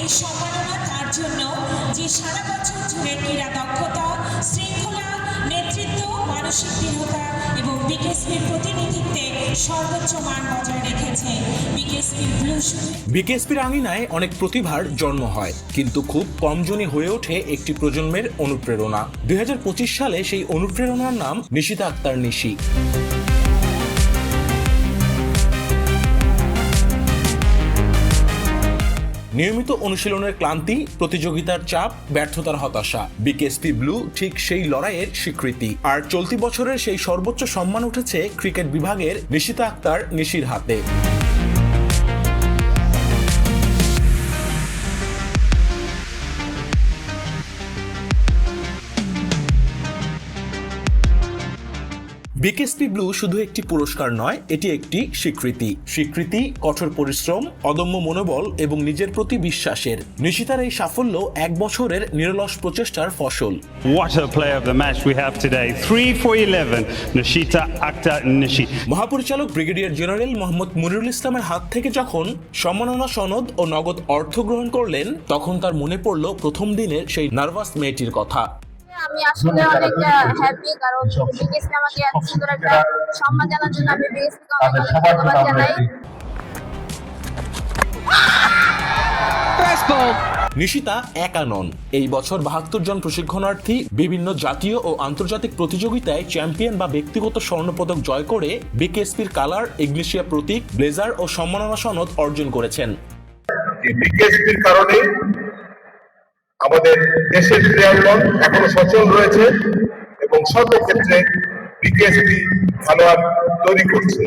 এই সম্মাননা তার জন্য যে সারা বছর জুড়ে ক্রীড়া দক্ষতা, শৃঙ্খলা, নেতৃত্ব, মানসিক দৃঢ়তা এবং বিকেএসপির প্রতিনিধিত্বে সর্বোচ্চ মান বজায় রেখেছে বিকেএসপির ব্লু বিকেএসপির আঙিনায় অনেক প্রতিভার জন্ম হয়, কিন্তু খুব কমজনই হয়ে ওঠে একটি প্রজন্মের অনুপ্রেরণা। দুই হাজার পঁচিশ সালে সেই অনুপ্রেরণার নাম নিশিতা আক্তার নিশি। নিয়মিত অনুশীলনের ক্লান্তি, প্রতিযোগিতার চাপ, ব্যর্থতার হতাশা। বিকেএসপি ব্লু ঠিক সেই লড়াইয়ের স্বীকৃতি। আর চলতি বছরের সেই সর্বোচ্চ সম্মান উঠেছে ক্রিকেট বিভাগের নিশিতা আক্তার নিশির হাতে। বিকেএসপি ব্লু শুধু একটি পুরস্কার নয় এটি একটি স্বীকৃতি। স্বীকৃতি কঠোর পরিশ্রম অদম্য মনোবল এবং নিজের প্রতি বিশ্বাসের। নিশিতার এই সাফল্য এক বছরের নিরলস প্রচেষ্টার ফসল। What a player of the match we have today. 3 for 11, Nishita Akhtar Nishi. মহাপরিচালক ব্রিগেডিয়ার জেনারেল মোহাম্মদ মুনিরুল ইসলামের হাত থেকে যখন সম্মাননা সনদ ও নগদ অর্থ গ্রহণ করলেন তখন তার মনে পড়ল প্রথম দিনের সেই নার্ভাস মেয়েটির কথা। আমি আসলে অনেক হ্যাপি কারণ আমাকে এত সুন্দর একটা সম্মান জানার জন্য আমি বিকেএসপি কে অনেক অনেক ধন্যবাদ জানাই। নিশিতা একা নন। এই বছর বাহাত্তর জন প্রশিক্ষণার্থী বিভিন্ন জাতীয় ও আন্তর্জাতিক প্রতিযোগিতায় চ্যাম্পিয়ন বা ব্যক্তিগত স্বর্ণপদক জয় করে বিকেএসপির কালার ইগলিশিয়া প্রতীক ব্লেজার ও সম্মাননা সনদ অর্জন করেছেন। বিকেএসপির কারণে আমাদের দেশের ক্রীড়াঙ্গন এখনও সচল রয়েছে এবং সর্বক্ষেত্রে বিকেএসপি খেলোয়াড় তৈরি করছে।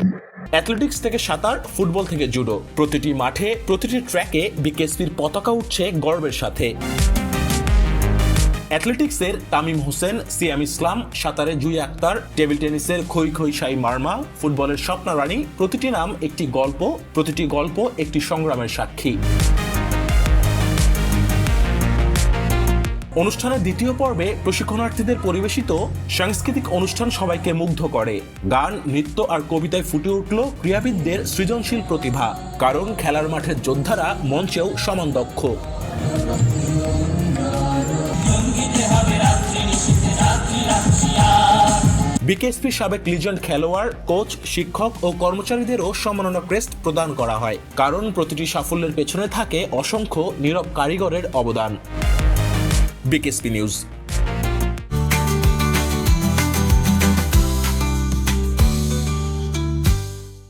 অ্যাথলেটিক্স থেকে সাঁতার, ফুটবল থেকে জুডো। প্রতিটি মাঠে, প্রতিটি ট্র্যাকে বিকেএসপির পতাকা উঠছে গর্বের সাথে। অ্যাথলেটিক্সের তামিম হোসেন, সিয়াম ইসলাম, সাঁতারে জুই আক্তার, টেবিল টেনিসের খই খই সাই মার্মা, ফুটবলের স্বপ্না রানী, প্রতিটি নাম একটি গল্প, প্রতিটি গল্প একটি সংগ্রামের সাক্ষী। অনুষ্ঠানের দ্বিতীয় পর্বে প্রশিক্ষণার্থীদের পরিবেশিত সাংস্কৃতিক অনুষ্ঠান সবাইকে মুগ্ধ করে। গান, নৃত্য আর কবিতায় ফুটে উঠল ক্রীড়াবিদদের সৃজনশীল প্রতিভা, কারণ খেলার মাঠের যোদ্ধারা মঞ্চেও সমান দক্ষ বিকেএসপি সাবেক লিজেন্ড খেলোয়াড়, কোচ, শিক্ষক ও কর্মচারীদেরও সম্মাননা ক্রেস্ট প্রদান করা হয়, কারণ প্রতিটি সাফল্যের পেছনে থাকে অসংখ্য নীরব কারিগরের অবদান। BKSP news